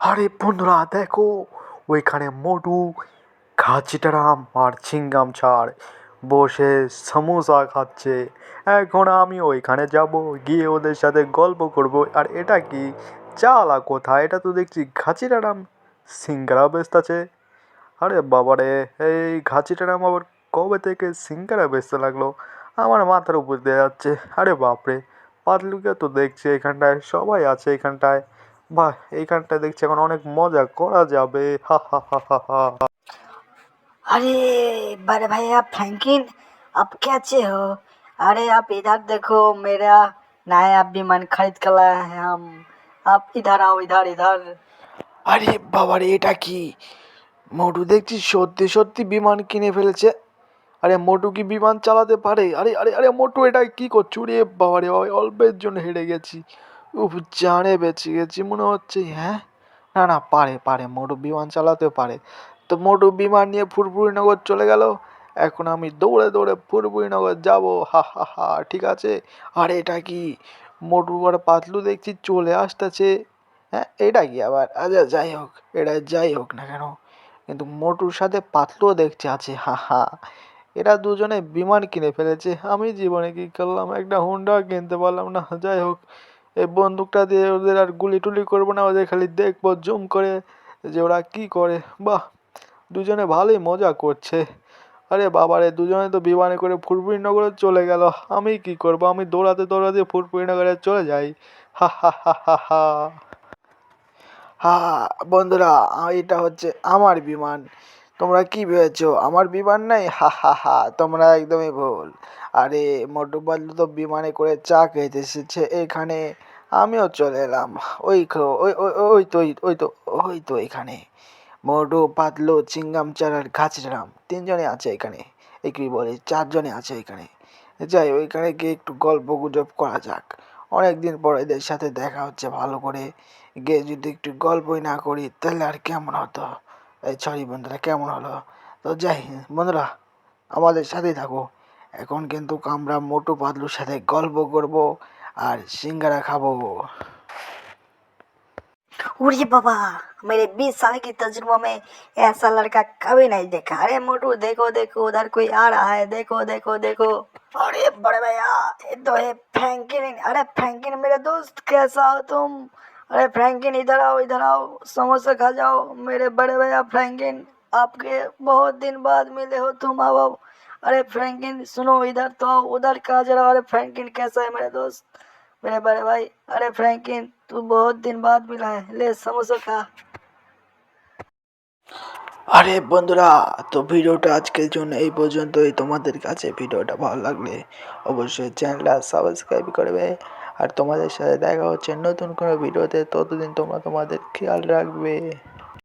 আরে বন্ধুরা, দেখো, ওইখানে মোটু খাচিটারাম আর ছিঙ্গাম ছাড়, বসে সমোসা খাচ্ছে। এখন আমি ওইখানে যাব, গিয়ে ওদের সাথে গল্প করব, আর এটা কি? চালা কোথায়? এটা তো দেখছি খাচিটারাম সিঙ্গারা আছে। আরে বাবারে, এই ঘাচিটারাম আবার কবে থেকে সিঙ্গারা বেচতে লাগল? আমার মাথার উপর দিয়ে যাচ্ছে। আরে বাপরে, পাতলুকে তো দেখছি এখানটায়, সবাই আছে এখানটায়। বাহ এইখানটায় দেখছি এখন অনেক মজা করা যাবে হা হা হা হা হা अरे बड़े भैया फ्रैंकिन आप कैसे हो अरे आप इधर देखो मेरा नया विमान खरीद कर लाए हैं हम आप इधर आओ इधर इधर আরে বাবারে এটা কি মোটু দেখছি সত্যি সত্যি বিমান কিনে ফেলেছে আরে মোটু কি বিমান চালাতে পারে আরে আরে আরে মোটু এটা কি করছো রে বাবারে বাবা অল্পের জন্য হেরে গেছি উফ, জানে বেঁচে গেছি, মনে হচ্ছে হ্যাঁ? না না, পারে পারে মোটু বিমান চালাতে পারে। তো মোটু বিমান নিয়ে ফুরফুরিনগর চলে গেল। এখন আমি দৌড়ে দৌড়ে ফুরফুরিনগর যাব। হা হা হা, ঠিক আছে? আর এটা কি? মোটু আর পাতলু দেখছি, চলে আসতেছে। হ্যাঁ এটা কি আবার? আচ্ছা যাই হোক, এটা যাই হোক না কেন। কিন্তু মোটুর সাথে পাতলুও দেখছে, আছে, হা হা। এরা দুজনে বিমান কিনে ফেলেছে। আমি জীবনে কি করলাম? একটা হুন্ডা কিনতে পারলাম না। যাই হোক এই বন্দুকটা দিয়ে ওদের আর গুলি টুলি করব না, ওদের খালি দেখব, জুম করে যে ওরা কি করে। বাহ, দুজনে ভালোই মজা করছে। আরে বাবারে, দুজনে তো বিমানে করে ফুরফুরিনগরে চলে গেল। আমি কি করব? আমি দৌড়াতে দৌড়াতে ফুরফুরিনগরে চলে যাই। হা হা হা হা হা। হা, বন্ধুরা, এটা হচ্ছে আমার বিমান। তোমরা কি ভেবেছো? আমার বিমান নাই? হা হা হা, তোমরা একদমই ভুল। আরে, মোটু পাতলু তো বিমানে করে চা খেতে এসেছে এখানে। আমিও চলে এলাম। ওই ওই ওই তো, ওই- তো, ওই তো এখানে। মোটু পাতলু চিংগাম চারার আর ঘাচিরাম, তিনজনে আছে এখানে। এই কি বলে চারজনে আছে এখানে। যাই, ওইখানে গিয়ে একটু গল্প গুজব করা যাক। অনেক দিন পর এদের সাথে দেখা হচ্ছে ভালো করে। গিয়ে যদি একটু গল্পই না করি, তাহলে আর কেমন হতো? এই সরি বন্ধুরা, কেমন হলো? তো যাই, বন্ধুরা, আমাদের সাথেই থাকো। এখন কিন্তু আমরা মোটু, পাতলুর সাথে গল্প করব। আর সিঙ্গারা খাবো उरे बाबा मेरे बीस साल की तजुर्बा में ऐसा लड़का कभी नहीं देखा अरे मोटू देखो देखो उधर कोई आ रहा है देखो देखो देखो अरे बड़े भैया ये तो है फ्रैंकिन अरे फ्रैंकिन मेरे दोस्त कैसा हो तुम अरे फ्रैंकिन इधर आओ इधर आओ समोसा खा जाओ मेरे बड़े भैया फ्रैंकिन आपके बहुत दिन बाद मिले हो तुम आओ आओ। अरे फ्रैंकिन सुनो इधर तो आओ उधर कहा जरा अरे फ्रैंकिन कैसा है मेरे दोस्त मेरे बड़े भाई अरे फ्रैंकिन तू बहुत दिन बाद मिला है ले समोसा खा আরে বন্ধুরা তো ভিডিওটা আজকের জন্য এই পর্যন্তই তোমাদের কাছে ভিডিওটা ভালো লাগলে অবশ্যই চ্যানেলটা সাবস্ক্রাইব করবে আর তোমাদের সাথে দেখা হচ্ছে নতুন কোনো ভিডিওতে ততদিন তোমরা তোমাদের খেয়াল রাখবে